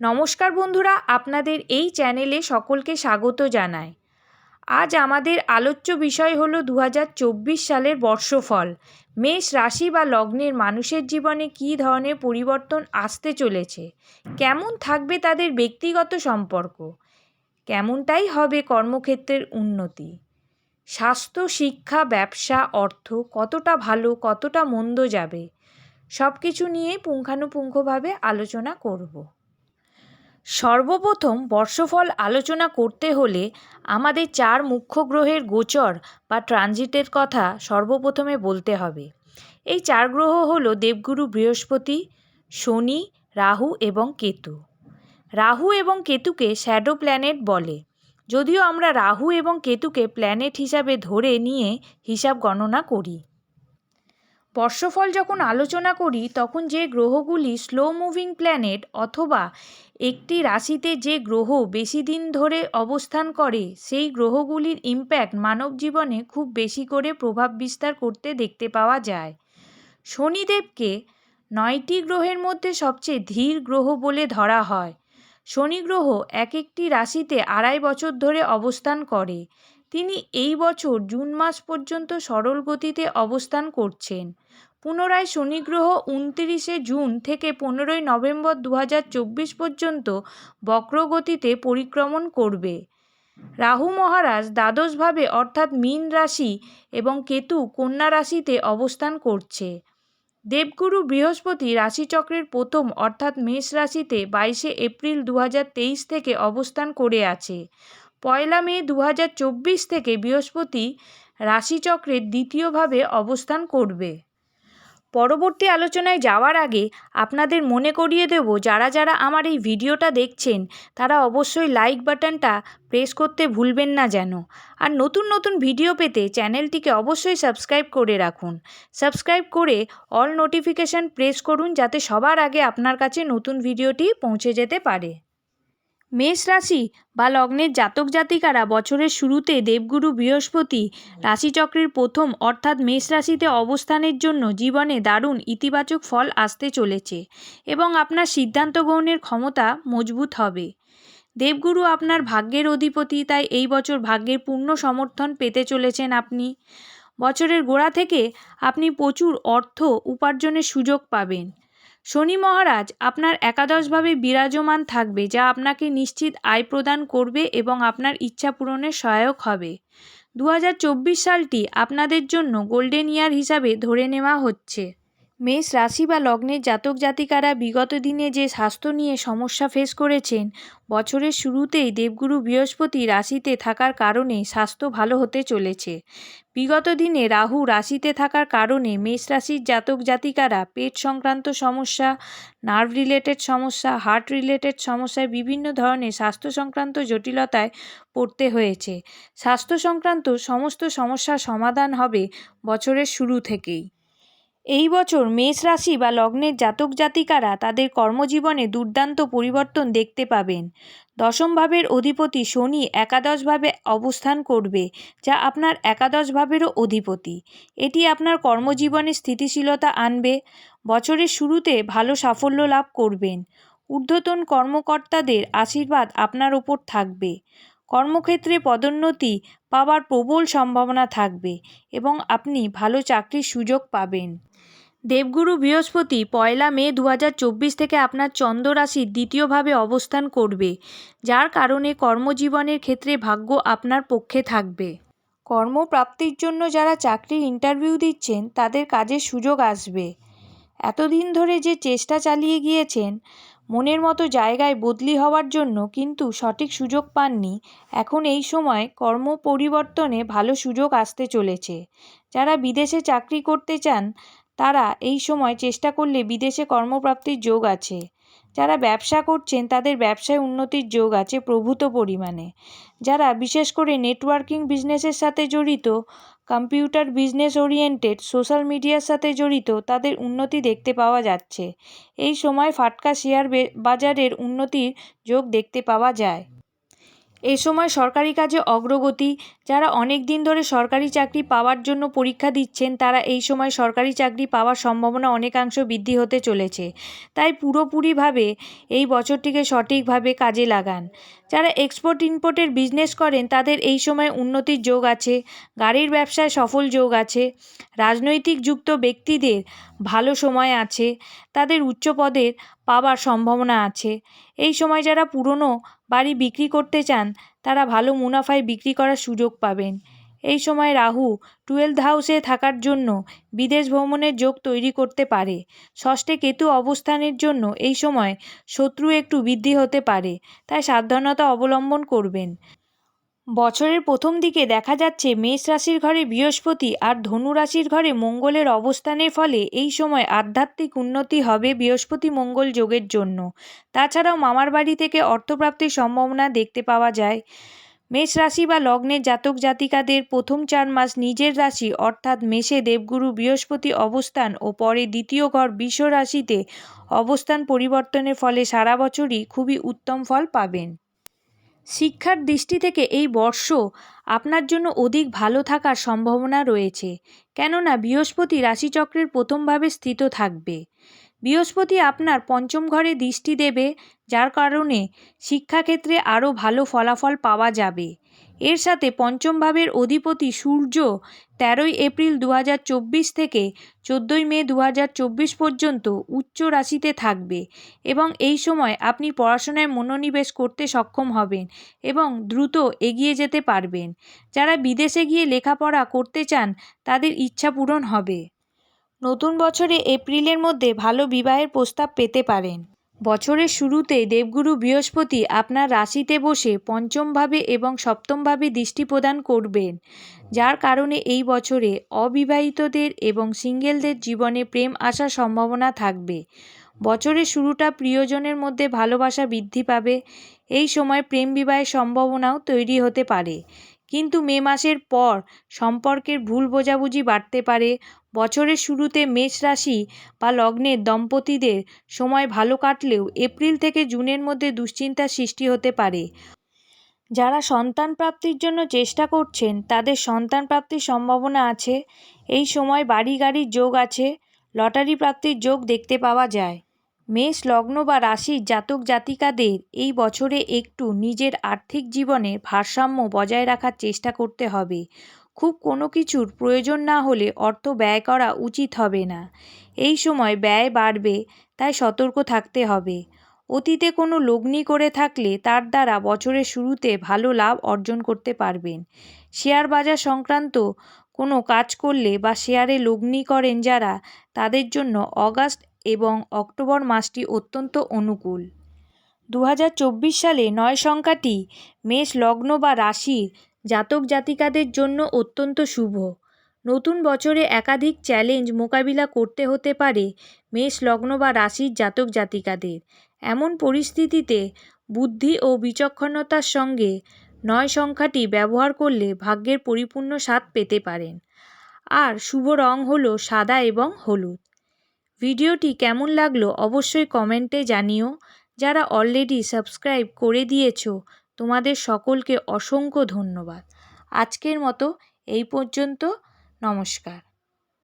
নমস্কার বন্ধুরা, আপনাদের এই চ্যানেলে সকলকে স্বাগত জানাই। আজ আমাদের আলোচ্য বিষয় হলো দু হাজার চব্বিশ সালের বর্ষফল। মেষ রাশি বা লগ্নের মানুষের জীবনে কী ধরনের পরিবর্তন আসতে চলেছে? কেমন থাকবে তাদের ব্যক্তিগত সম্পর্ক? কেমনটাই হবে কর্মক্ষেত্রের উন্নতি? স্বাস্থ্য, শিক্ষা, ব্যবসা, অর্থ কতটা ভালো, কতটা মন্দ যাবে? সব কিছু নিয়ে পুঙ্খানুপুঙ্খভাবে আলোচনা করব। সর্বপ্রথম বর্ষফল আলোচনা করতে হলে আমাদের চার মুখ্য গ্রহের গোচর বা ট্রানজিটের কথা সর্বপ্রথমে বলতে হবে। এই চার গ্রহ হলো দেবগুরু, বৃহস্পতি, শনি, রাহু এবং কেতু। রাহু এবং কেতুকে শ্যাডো প্ল্যানেট বলে। যদিও আমরা রাহু এবং কেতুকে প্ল্যানেট হিসাবে ধরে নিয়ে হিসাব গণনা করি। বর্ষফল যখন আলোচনা করি, তখন যে গ্রহগুলি স্লো মুভিং প্ল্যানেট অথবা একটি রাশিতে যে গ্রহ বেশি দিন ধরে অবস্থান করে, সেই গ্রহগুলির ইম্প্যাক্ট মানব জীবনে খুব বেশি করে প্রভাব বিস্তার করতে দেখতে পাওয়া যায়। শনিদেবকে নয়টি গ্রহের মধ্যে সবচেয়ে ধীর গ্রহ বলে ধরা হয়। শনি গ্রহ এক একটি রাশিতে আড়াই বছর ধরে অবস্থান করে তিনি এই বছর জুন মাস পর্যন্ত সরল গতিতে অবস্থান করছেন। পুনরায় শনি গ্রহ উনতিরিশে জুন থেকে পনেরোই নভেম্বর দু হাজার চব্বিশ পর্যন্ত বক্রগতিতে পরিক্রমণ করবে। রাহু মহারাজ দ্বাদশভাবে অর্থাৎ মীন রাশি এবং কেতু কন্যা রাশিতে অবস্থান করছে। দেবগুরু বৃহস্পতি রাশিচক্রের প্রথম অর্থাৎ মেষ রাশিতে বাইশে এপ্রিল দু হাজার তেইশ থেকে অবস্থান করে আছে। পয়লা মে দু হাজার চব্বিশ থেকে বৃহস্পতি রাশিচক্রের দ্বিতীয়ভাবে অবস্থান করবে। পরবর্তী আলোচনায় যাওয়ার আগে আপনাদের মনে করিয়ে দেব, যারা যারা আমার এই ভিডিওটা দেখছেন, তারা অবশ্যই লাইক বাটনটা প্রেস করতে ভুলবেন না যেন। আর নতুন নতুন ভিডিও পেতে চ্যানেলটিকে অবশ্যই সাবস্ক্রাইব করে রাখুন। সাবস্ক্রাইব করে অল নোটিফিকেশান প্রেস করুন, যাতে সবার আগে আপনার কাছে নতুন ভিডিওটি পৌঁছে যেতে পারে। মেষ রাশি বা লগ্নের জাতক জাতিকারা বছরের শুরুতে দেবগুরু বৃহস্পতি রাশিচক্রের প্রথম অর্থাৎ মেষ রাশিতে অবস্থানের জন্য জীবনে দারুণ ইতিবাচক ফল আসতে চলেছে এবং আপনার সিদ্ধান্ত গ্রহণের ক্ষমতা মজবুত হবে। দেবগুরু আপনার ভাগ্যের অধিপতি, তাই এই বছর ভাগ্যের পূর্ণ সমর্থন পেতে চলেছেন আপনি। বছরের গোড়া থেকে আপনি প্রচুর অর্থ উপার্জনের সুযোগ পাবেন। শনি মহারাজ, আপনার একাদশভাবে বিরাজমান থাকবে, যা আপনাকে নিশ্চিত আয় প্রদান করবে এবং আপনার ইচ্ছা পূরণে সহায়ক হবে। দু হাজার চব্বিশ সালটি আপনাদের জন্য গোল্ডেন ইয়ার হিসাবে ধরে নেওয়া হচ্ছে। মেষ রাশি বা লগ্নের জাতক জাতিকারা বিগত দিনে যে স্বাস্থ্য নিয়ে সমস্যা ফেস করেছেন, বছরের শুরুতেই দেবগুরু বৃহস্পতি রাশিতে থাকার কারণে স্বাস্থ্য ভালো হতে চলেছে। বিগত দিনে রাহু রাশিতে থাকার কারণে মেষ রাশির জাতক জাতিকারা পেট সংক্রান্ত সমস্যা নার্ভ রিলেটেড সমস্যা হার্ট রিলেটেড সমস্যায় বিভিন্ন ধরনের স্বাস্থ্য সংক্রান্ত জটিলতায় পড়তে হয়েছে। স্বাস্থ্য সংক্রান্ত সমস্ত সমস্যার সমাধান হবে বছরের শুরু থেকেই। এই বছর মেষ রাশি বা লগ্নের জাতক জাতিকারা তাদের কর্মজীবনে দুর্দান্ত পরিবর্তন দেখতে পাবেন। দশম ভাবের অধিপতি শনি একাদশভাবে অবস্থান করবে, যা আপনার একাদশ ভাবেরও অধিপতি। এটি আপনার কর্মজীবনে স্থিতিশীলতা আনবে, বছরের শুরুতে ভালো সাফল্য লাভ করবেন। ঊর্ধ্বতন কর্মকর্তাদের আশীর্বাদ আপনার ওপর থাকবে। কর্মক্ষেত্রে পদোন্নতি পাওয়ার প্রবল সম্ভাবনা থাকবে এবং আপনি ভালো চাকরির সুযোগ পাবেন। দেবগুরু বৃহস্পতি পয়লা মে দু হাজার চব্বিশ থেকে আপনার চন্দ্র রাশির দ্বিতীয়ভাবে অবস্থান করবে, যার কারণে কর্মজীবনের ক্ষেত্রে ভাগ্য আপনার পক্ষে থাকবে। কর্মপ্রাপ্তির জন্য যারা চাকরির ইন্টারভিউ দিচ্ছেন, তাদের কাজের সুযোগ আসবে। এতদিন ধরে যে চেষ্টা চালিয়ে গিয়েছেন মনের মতো জায়গায় বদলি হওয়ার জন্য কিন্তু সঠিক সুযোগ পাননি। এখন এই সময় কর্ম পরিবর্তনে ভালো সুযোগ আসতে চলেছে। যারা বিদেশে চাকরি করতে চান, তারা এই সময় চেষ্টা করলে বিদেশে কর্মপ্রাপ্তির যোগ আছে। যারা ব্যবসা করছেন, তাদের ব্যবসায় উন্নতির যোগ আছে প্রভূত পরিমাণে। যারা বিশেষ করে নেটওয়ার্কিং বিজনেসের সাথে জড়িত, কম্পিউটার বিজনেস ওরিয়েন্টেড, সোশ্যাল মিডিয়ার সাথে জড়িত, তাদের উন্নতি দেখতে পাওয়া যাচ্ছে। এই সময় ফাটকা শেয়ার বাজারের উন্নতির যোগ দেখতে পাওয়া যায়। এই সময় সরকারি কাজে অগ্রগতি, যারা অনেক দিন ধরে সরকারি চাকরি পাওয়ার জন্য পরীক্ষা দিচ্ছেন, তারা এই সময় সরকারি চাকরি পাওয়ার সম্ভাবনা অনেকাংশ বৃদ্ধি হতে চলেছে। তাই পুরোপুরিভাবে এই বছরটিকে সঠিকভাবে কাজে লাগান। যারা এক্সপোর্ট ইম্পোর্টের বিজনেস করেন, তাদের এই সময় উন্নতির যোগ আছে, গাড়ির ব্যবসায় সফল যোগ আছে, রাজনৈতিক যুক্ত ব্যক্তিদের ভালো সময় আছে, তাদের উচ্চ পদের পাওয়ার সম্ভাবনা আছে। এই সময় যারা পুরনো বাড়ি বিক্রি করতে চান, তারা ভালো মুনাফায় বিক্রি করার সুযোগ পাবেন। এই সময় রাহু টুয়েলভ হাউসে থাকার জন্য বিদেশ ভ্রমণের যোগ তৈরি করতে পারে। ষষ্ঠে কেতু অবস্থানের জন্য এই সময় শত্রু একটু বৃদ্ধি হতে পারে, তাই সাবধানতা অবলম্বন করবেন। বছরের প্রথম দিকে দেখা যাচ্ছে মেষ রাশির ঘরে বৃহস্পতি আর ধনু রাশির ঘরে মঙ্গলের অবস্থানের ফলে এই সময় আধ্যাত্মিক উন্নতি হবে বৃহস্পতি মঙ্গল যোগের জন্য। তাছাড়াও মামার বাড়ি থেকে অর্থপ্রাপ্তির সম্ভাবনা দেখতে পাওয়া যায়। মেষ রাশি বা লগ্নের জাতক জাতিকাদের প্রথম চার মাস নিজের রাশি অর্থাৎ মেষে দেবগুরু বৃহস্পতি অবস্থান ও পরে দ্বিতীয় ঘর বিশ্ব রাশিতে অবস্থান পরিবর্তনের ফলে সারা বছরই খুবই উত্তম ফল পাবেন। শিক্ষার দৃষ্টি থেকে এই বর্ষ আপনার জন্য অধিক ভালো থাকার সম্ভাবনা রয়েছে। কেননা বৃহস্পতি রাশিচক্রের প্রথমভাবে স্থিত থাকবে। বৃহস্পতি আপনার পঞ্চম ঘরে দৃষ্টি দেবে, যার কারণে শিক্ষাক্ষেত্রে আরও ভালো ফলাফল পাওয়া যাবে। এর সাথে পঞ্চম ভাবের অধিপতি সূর্য তেরোই এপ্রিল দু হাজার চব্বিশ থেকে চোদ্দোই মে দু হাজার চব্বিশ পর্যন্ত উচ্চ রাশিতে থাকবে এবং এই সময় আপনি পড়াশোনায় মনোনিবেশ করতে সক্ষম হবেন এবং দ্রুত এগিয়ে যেতে পারবেন। যারা বিদেশে গিয়ে লেখাপড়া করতে চান, তাদের ইচ্ছা পূরণ হবে। নতুন বছরে এপ্রিলের মধ্যে ভালো বিবাহের প্রস্তাব পেতে পারেন। বছরের শুরুতে দেবগুরু বৃহস্পতি আপনার রাশিতে বসে পঞ্চমভাবে এবং সপ্তমভাবে দৃষ্টি প্রদান করবেন, যার কারণে এই বছরে অবিবাহিতদের এবং সিঙ্গেলদের জীবনে প্রেম আসার সম্ভাবনা থাকবে। বছরের শুরুটা প্রিয়জনের মধ্যে ভালোবাসা বৃদ্ধি পাবে, এই সময় প্রেম বিবাহের সম্ভাবনাও তৈরি হতে পারে। কিন্তু মে মাসের পর সম্পর্কের ভুল বোঝাবুঝি বাড়তে পারে বছরের শুরুতে মেষ রাশি বা লগ্নের দম্পতিদের সময় ভালো কাটলেও এপ্রিল থেকে জুনের মধ্যে দুশ্চিন্তার সৃষ্টি হতে পারে। যারা সন্তান প্রাপ্তির জন্য চেষ্টা করছেন, তাদের সন্তান প্রাপ্তির সম্ভাবনা আছে। এই সময় বাড়ি গাড়ির যোগ আছে, লটারি প্রাপ্তির যোগ দেখতে পাওয়া যায়। মেষ, লগ্ন বা রাশির জাতক জাতিকাদের এই বছরে একটু নিজের আর্থিক জীবনে ভারসাম্য বজায় রাখার চেষ্টা করতে হবে। খুব কোনো কিছুর প্রয়োজন না হলে অর্থ ব্যয় করা উচিত হবে না। এই সময় ব্যয় বাড়বে, তাই সতর্ক থাকতে হবে। অতীতে কোনো লগ্নি করে থাকলে তার দ্বারা বছরের শুরুতে ভালো লাভ অর্জন করতে পারবেন। শেয়ার বাজার সংক্রান্ত কোনো কাজ করলে বা শেয়ারে লগ্নি করেন যারা, তাদের জন্য অগাস্ট এবং অক্টোবর মাসটি অত্যন্ত অনুকূল। দু হাজার চব্বিশ সালে নয় সংখ্যাটি মেষ লগ্ন বা রাশির জাতক জাতিকাদের জন্য অত্যন্ত শুভ। নতুন বছরে একাধিক চ্যালেঞ্জ মোকাবিলা করতে হতে পারে মেষ, লগ্ন বা রাশির জাতক জাতিকাদের। এমন পরিস্থিতিতে বুদ্ধি ও বিচক্ষণতার সঙ্গে নয় সংখ্যাটি ব্যবহার করলে ভাগ্যের পরিপূর্ণ স্বাদ পেতে পারেন। আর শুভ রং হলো সাদা এবং হলুদ। ভিডিওটি কেমন লাগল অবশ্যই কমেন্টে জানিও। যারা অলরেডি সাবস্ক্রাইব করে দিয়েছ তোমাদের সকলকে অসংখ্য ধন্যবাদ। আজকের মতো এই পর্যন্ত। নমস্কার।